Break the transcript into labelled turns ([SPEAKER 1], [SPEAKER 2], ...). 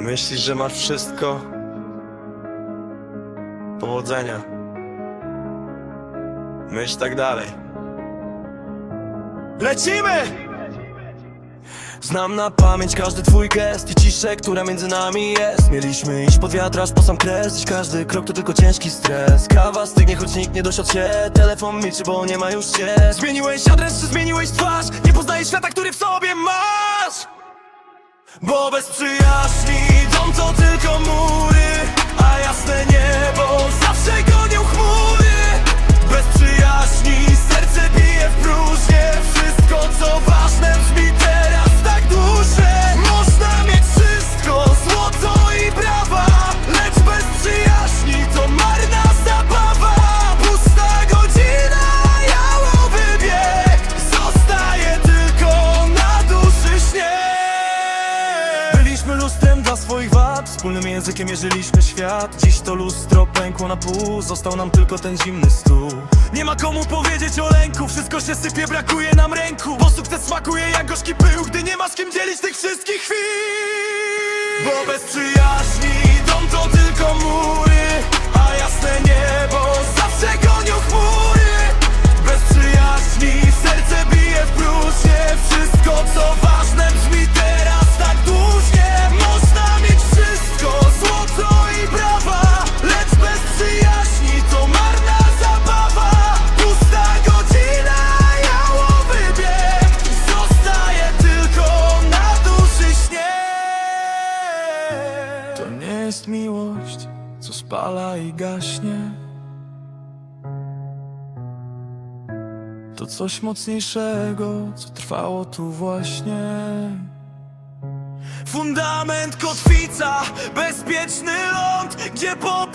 [SPEAKER 1] Myślisz, że masz wszystko? Powodzenia. Myśl tak dalej. Lecimy! Znam na pamięć każdy twój gest i ciszę, która między nami jest Mieliśmy iść pod wiatr aż po sam kres Dziś każdy krok to tylko ciężki stres Kawa stygnie, choć nikt nie dosiadł się Telefon milczy, bo nie ma już cię Zmieniłeś adres, czy zmieniłeś twarz Nie poznajesz świata, który w sobie masz Bo bez przyjaźni to tylko mury językiem mierzyliśmy świat. Dziś to lustro pękło na pół Został nam tylko ten zimny stół. Nie ma komu powiedzieć o lęku Wszystko się sypie, brakuje nam ręku. Bo sukces smakuje jak gorzki pył Gdy nie masz kim dzielić tych wszystkich chwil. Bo bez przyjaźni jest miłość, co spala i gaśnie. To coś mocniejszego, co trwało tu właśnie. Fundament, kotwica, bezpieczny ląd Gdzie błąd